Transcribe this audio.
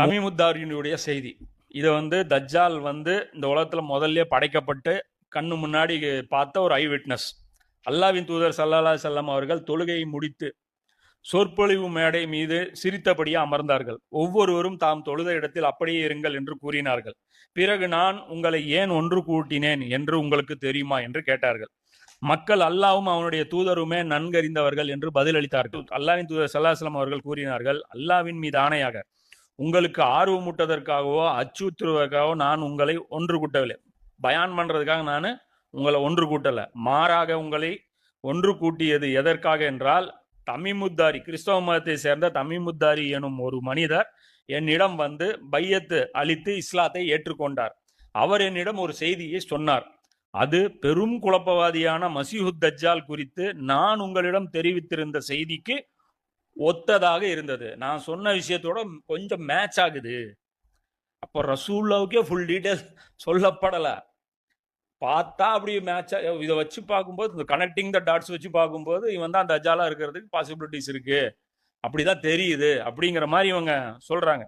தமிமுத்தாரினுடைய செய்தி. இதை வந்து தஜ்ஜால் வந்து இந்த உலகத்துல முதல்ல படைக்கப்பட்டு கண்ணு முன்னாடி பார்த்த ஒரு ஐ விட்னஸ். அல்லாவின் தூதர் சல்லா செல்லம் அவர்கள் தொழுகையை முடித்து சொற்பொழிவு மேடை மீது சிரித்தபடியே அமர்ந்தார்கள். ஒவ்வொருவரும் தாம் தொழுத இடத்தில் அப்படியே இருங்கள் என்று கூறினார்கள். பிறகு நான் உங்களை ஏன் ஒன்று கூட்டினேன் என்று உங்களுக்கு தெரியுமா என்று கேட்டார்கள். மக்கள் அல்லாவும் அவனுடைய தூதருமே நன்கறிந்தவர்கள் என்று பதிலளித்தார்கள். அல்லாவின் தூதர் சல்லாஹ் அவர்கள் கூறினார்கள் அல்லாவின் மீது ஆணையாக உங்களுக்கு ஆர்வமூட்டதற்காகவோ அச்சுறுத்துவதற்காகவோ நான் உங்களை ஒன்று கூட்டவில்லை. பயான் பண்றதுக்காக நான் உங்களை ஒன்று கூட்டலை. மாறாக உங்களை ஒன்று கூட்டியது எதற்காக என்றால் தமிமுத்தாரி கிறிஸ்தவ மதத்தை சேர்ந்த தமிமுத்தாரி எனும் ஒரு மனிதர் என்னிடம் வந்து பையத்து அளித்து இஸ்லாத்தை ஏற்றுக்கொண்டார். அவர் என்னிடம் ஒரு செய்தியை சொன்னார். அது பெரும் குழப்பவாதியான மசீஹுத் தஜ்ஜால் குறித்து நான் உங்களிடம் தெரிவித்திருந்த செய்திக்கு ஒத்ததாக இருந்தது. நான் சொன்ன விஷயத்தோட கொஞ்சம் மேட்ச் ஆகுது. அப்போ ரசூல்லாவுக்கே ஃபுல் டீட்டெயில் சொல்லப்படலை. பார்த்தா அப்படி மேட்ச் இதை வச்சு பார்க்கும்போது இந்த கனெக்டிங் த டாட்ஸ் வச்சு பார்க்கும்போது இவன் தான் தஜாலாக இருக்கிறதுக்கு பாசிபிலிட்டிஸ் இருக்கு. அப்படிதான் தெரியுது அப்படிங்கிற மாதிரி இவங்க சொல்கிறாங்க